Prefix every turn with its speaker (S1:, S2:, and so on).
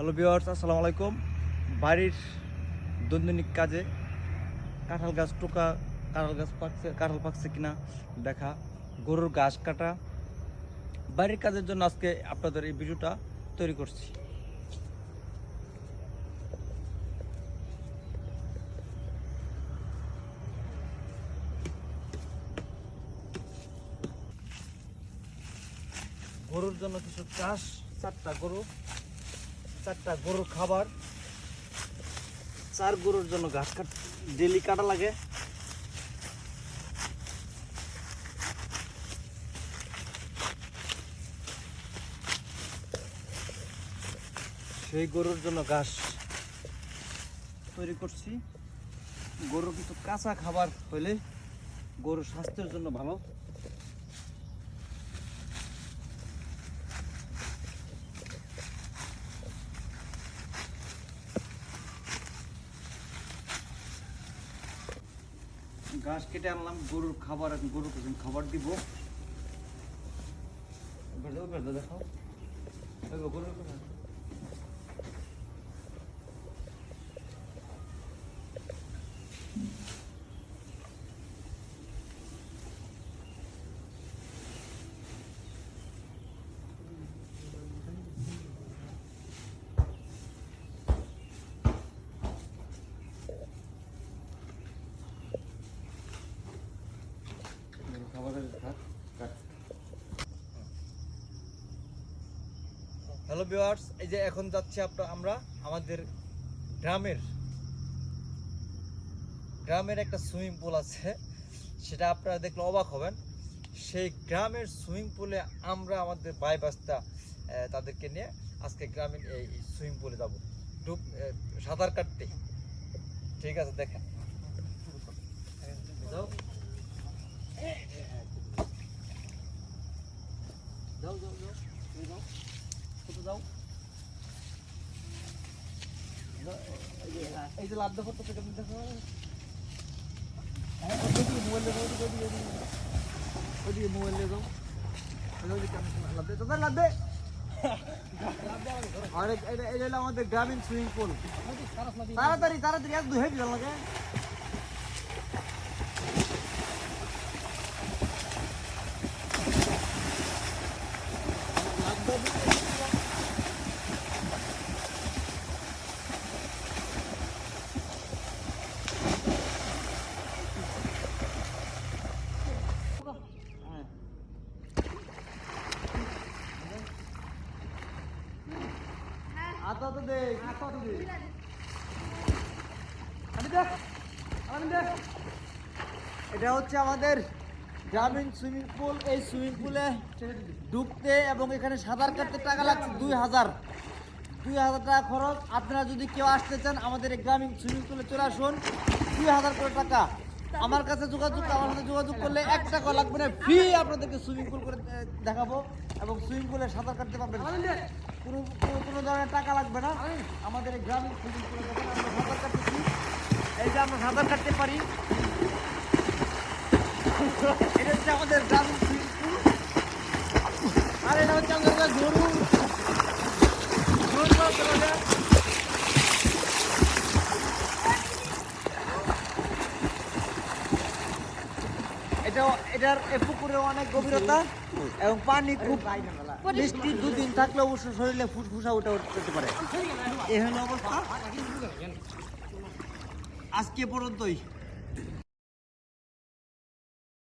S1: Hello viewers আসসালামু আলাইকুম। বাড়ির দৈনন্দিন কাজে কাঁঠাল গাছ টোকা, কাঁঠাল গাছ পাকছে, কাঁঠাল পাকছে কিনা দেখা, গরুর ঘাস কাটা। বাড়ির কাজের জন্য আজকে আপনাদের এই ভিডিওটা তৈরি করছি। গরুর জন্য কিছু চাষ, চারটা গরু। চারটা গরুর খাবার। চার গরুর জন্য ঘাস কাট, ডেলি কাটা লাগে। সেই গরুর জন্য ঘাস তৈরি করছি। গরুর কিছু কাঁচা খাবার হইলে গরুর স্বাস্থ্যের জন্য ভালো। ঘাস কেটে আনলাম গরুর খাবার গরুর খাবার দিব। দেখো দেখাও। গরুর হ্যালো ভিউয়ার্স এই যে এখন যাচ্ছি আপনার আমরা আমাদের গ্রামের গ্রামের একটা সুইমিং পুল আছে সেটা আপনারা দেখলে অবাক হবেন। সেই গ্রামের সুইমিং পুলে আমরা আমাদের বাই বাস্তা তাদেরকে নিয়ে আজকে গ্রামের এই সুইমিং পুলে যাব। ডুব সাঁতার কাটতে। ঠিক আছে দেখেন। যাও। যাও যাও যাও তুমি যাও কোথাও যাও এই যে লাভ দেখো তো কেমন দেখো। হ্যাঁ মোবাইল দেখো ওইদিকে মোবাইল দে দে হলো আমাদের গ্রামীণ সুইমিং পুল। তাড়াতাড়ি তাড়াতাড়ি এক দুই হেঁটে লাগে। এটা হচ্ছে আমাদের গ্রামীণ সুইমিং পুল। এই সুইমিং পুলে ডুবতে এবং এখানে সাঁতার কাটতে টাকা লাগছে দুই হাজার। দুই হাজার টাকা খরচ। আপনারা যদি কেউ আসতে চান আমাদের এই গ্রামীণ সুইমিং পুলে চলে আসুন। দুই হাজার করে টাকা। আমার কাছে যোগাযোগ, আমার সাথে যোগাযোগ করলে এক টাকা লাগবে না। ফ্রি আপনাদেরকে সুইমিং পুল করে দেখাবো এবং সুইমিং পুলে সাঁতার কাটতে পারবেন। কোনো ধরনের টাকা লাগবে না। আমাদের এই আমরা সাঁতার কাটতেছি এই যে আমরা সাঁতার কাটতে পারি। এটা হচ্ছে আমাদের গ্রামীণ সুইমিং পুল আর এটা হচ্ছে আমাদের গরু গরু। এটা এটার এ পুকুরে অনেক গভীরতা এবং পানি খুব মিষ্টি, দুদিন থাকলে অবশ্য শরীরে ফুসফুসা উঠে উঠতে পারে। হলো অবস্থা। আজকে পর্যন্তই।